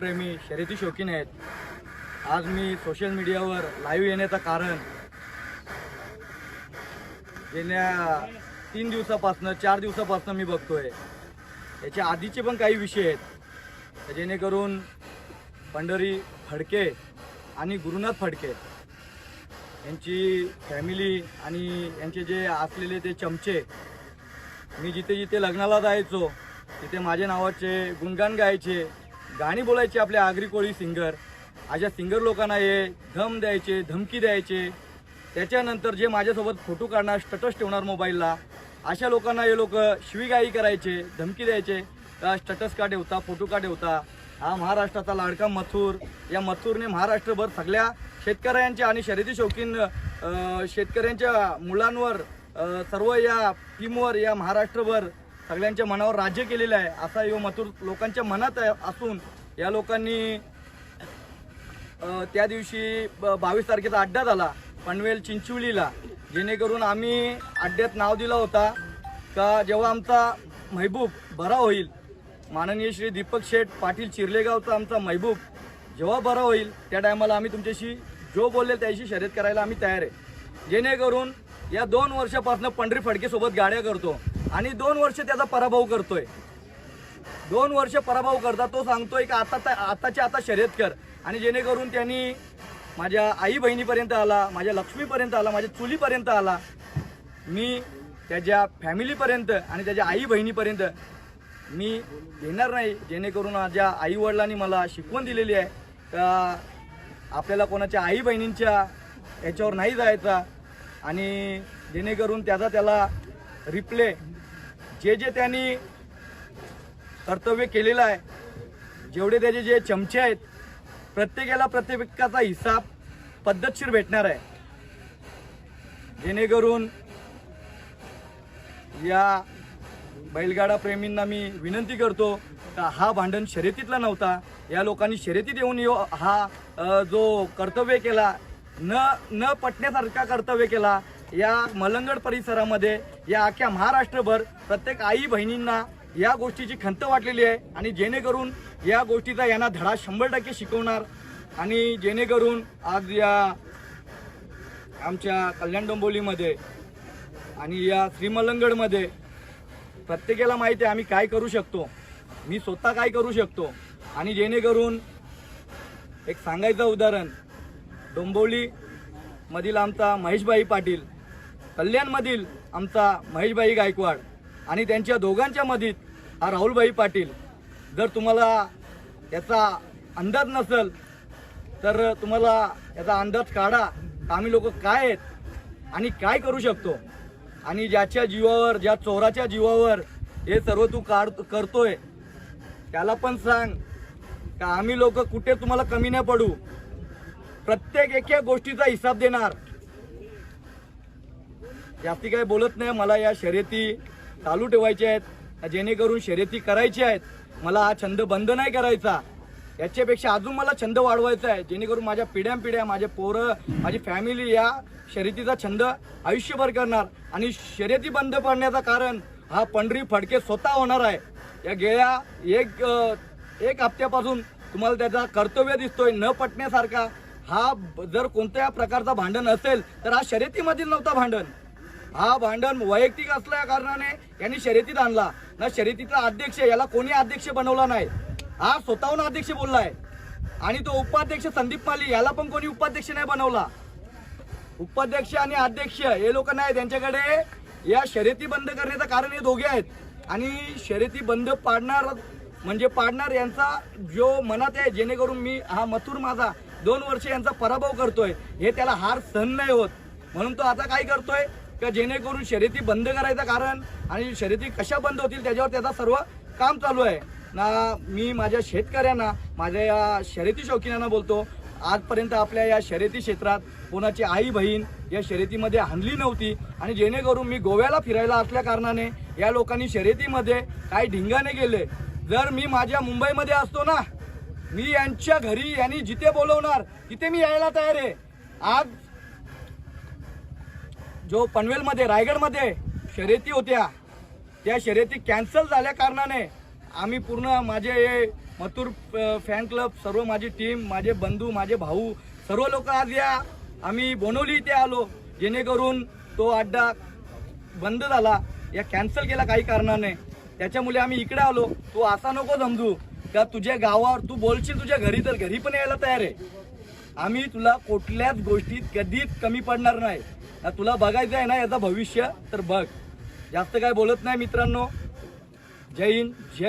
बैलगाडाप्रेमी शर्यती शौकीन आहेत. आज मी सोशल मीडियावर लाईव्ह येण्याचं कारण गेल्या तीन दिवसापासनं चार दिवसापासनं मी बघतोय. याच्या आधीचे पण काही विषय आहेत. जेणेकरून पंढरी फडके आणि गुरुनाथ फडके यांची फॅमिली आणि यांचे जे असलेले ते चमचे मी जिथे जिथे लग्नाला जायचो तिथे माझ्या नावाचे गुणगान गायचे गाणी बोलायचे आपले आगरी कोळी सिंगर अशा सिंगर लोकांना हे धम द्यायचे धमकी द्यायचे. त्याच्यानंतर जे माझ्यासोबत फोटो काढणार स्टटस ठेवणार मोबाईलला अशा लोकांना हे लोक शिवीगाई करायचे धमकी द्यायचे. का स्टटस का ठेवता फोटो का ठेवता? हा महाराष्ट्राचा लाडका मथुर. या मथुरने महाराष्ट्रभर सगळ्या शेतकऱ्यांच्या आणि शर्यती शौकीन शेतकऱ्यांच्या मुलांवर सर्व या टीमवर या महाराष्ट्रभर सगळ्यांच्या मनावर राज्य केलेलं आहे. असा यो मथुर लोकांच्या मनात आहे- असून या लोकांनी त्या दिवशी ब- बावीस तारखेचा अड्डा झाला पनवेल चिंचोलीला जेणेकरून आम्ही अड्ड्यात नाव दिला होता का जेव्हा आमचा महबूब बरा होईल. माननीय श्री दीपक शेठ पाटील चिरलेगावचा आमचा महबूब जेव्हा बरा होईल त्या टायमाला आम्ही तुमच्याशी जो बोलले त्याशी शर्यत करायला आम्ही तयार आहे. जेणेकरून या दोन वर्षापासून पंढरी फडकेसोबत गाड्या करतो आणि दोन वर्ष त्याचा पराभव करतोय. दोन वर्ष पराभव करता तो सांगतोय की आता आताच्या आता शर्यत कर. आणि जेणेकरून त्यांनी माझ्या आई बहिणीपर्यंत आला माझ्या लक्ष्मीपर्यंत आला माझ्या चुलीपर्यंत आला. मी त्याच्या फॅमिलीपर्यंत आणि त्याच्या आई बहिणीपर्यंत मी येणार नाही. जेणेकरून माझ्या आईवडिलांनी मला शिकवण दिलेली आहे. का आपल्याला कोणाच्या आई बहिणींच्या याच्यावर नाही जायचा आणि जेणेकरून त्याचा त्याला रिप्ले जे जे त्यांनी कर्तव्य केलेलं आहे. जेवढे त्याचे जे चमचे आहेत प्रत्येकाला प्रत्येकाचा हिसाब पद्धतशीर भेटणार आहे. जेणेकरून या बैलगाडा प्रेमींना मी विनंती करतो का हा भांडण शर्यतीतला नव्हता. या लोकांनी शर्यतीत येऊन यो हा जो कर्तव्य केला न न पटण्यासारखा कर्तव्य केला या मलंगड परिसरामध्ये या अख्ख्या महाराष्ट्रभर प्रत्येक आई बहिणींना या गोष्टीची खंत वाटलेली आहे आणि जेणेकरून या गोष्टीचा यांना धडा शंभर टक्के शिकवणार आणि जेणेकरून आज या आमच्या कल्याण डोंबोलीमध्ये आणि या श्रीमलंगडमध्ये प्रत्येकाला माहिती आहे आम्ही काय करू शकतो. मी स्वतः काय करू शकतो. आणि जेणेकरून एक सांगायचं उदाहरण डोंबोलीमधील आमचा महेशभाई पाटील कल्याणमधील आमचा महेशभाई गायकवाड आणि त्यांच्या दोघांच्या मधीत हा राहुलभाई पाटील जर तुम्हाला याचा अंदाज नसेल तर तुम्हाला याचा अंदाज काढा आम्ही लोक काय आहेत आणि काय करू शकतो. आणि ज्याच्या जीवावर ज्या चोराच्या जीवावर हे सर्व तू काढ करतोय त्याला पण सांग. का आम्ही लोक कुठे तुम्हाला कमी नाही पडू? प्रत्येक एक गोष्टीचा हिसाब देणार. जास्ती काही बोलत नाही मला या शर्यती चालू ठेवायचे आहेत. जेणेकरून शर्यती करायच्या आहेत. मला हा छंद बंद नाही करायचा. याच्यापेक्षा अजून मला छंद वाढवायचा आहे. जेणेकरून माझ्या पिढ्या पिढ्या माझे पोरं माझी फॅमिली या शर्यतीचा छंद आयुष्यभर करणार. आणि शर्यती बंद पडण्याचं कारण हा पंढरी फडके स्वतः होणार आहे. या गेल्या एक एक हप्त्यापासून तुम्हाला त्याचा कर्तव्य दिसतोय न पटण्यासारखा. हा जर कोणत्या प्रकारचा भांडण असेल तर हा शर्यतीमधील नव्हता भांडण. हा भांडण वैयक्तिक असल्या कारणाने यांनी शर्यतीत आणला. ना शर्यतीचा अध्यक्ष याला कोणी अध्यक्ष बनवला नाही. हा स्वतःहून अध्यक्ष बोललाय. आणि तो उपाध्यक्ष संदीप माली याला पण कोणी उपाध्यक्ष नाही बनवला. उपाध्यक्ष आणि अध्यक्ष हे लोक नाही त्यांच्याकडे या शर्यती बंद करण्याचं कारण हे दोघे आहेत. आणि शर्यती बंद पाडणार म्हणजे पाडणार यांचा जो मनात आहे जेणेकरून मी हा मथुर माझा दोन वर्ष यांचा पराभव करतोय. हे त्याला हार सहन नाही होत. म्हणून तो आता काय करतोय? का जेणेकरून शर्यती बंद करायचं कारण आणि शर्यती कशा बंद होतील त्याच्यावर त्याचा सर्व काम चालू आहे. ना मी माझ्या शेतकऱ्यांना माझ्या या शर्यती शौकीनांना बोलतो आजपर्यंत आपल्या या शर्यती क्षेत्रात कोणाची आई बहीण या शर्यतीमध्ये हनली नव्हती आणि जेणेकरून मी गोव्याला फिरायला असल्या कारणाने या लोकांनी शर्यतीमध्ये काही ढिंगाने गेले. जर मी माझ्या मुंबईमध्ये असतो ना मी यांच्या घरी यांनी जिथे बोलवणार तिथे मी यायला तयार आहे. आज जो पनवेलमध्ये रायगडमध्ये शर्यती होत्या त्या शर्यती कॅन्सल झाल्या कारणाने आम्ही पूर्ण माझे हे मथुर फॅन क्लब सर्व माझी टीम माझे बंधू माझे भाऊ सर्व लोक आज या. आम्ही बोनवली इथे आलो जेणेकरून तो अड्डा बंद झाला. या कॅन्सल केला काही कारणाने. त्याच्यामुळे आम्ही इकडे आलो. तू असा नको समजू का तुझ्या गावावर तू बोलशील तुझ्या घरी तर घरी पण यायला तयार आहे. आम्ही तुला कुठल्याच गोष्टीत कधीच कमी पडणार नाही. ना तुला बघायचं आहे ना याचं भविष्य तर बघ. जास्त काय बोलत नाही मित्रांनो. जय हिंद जय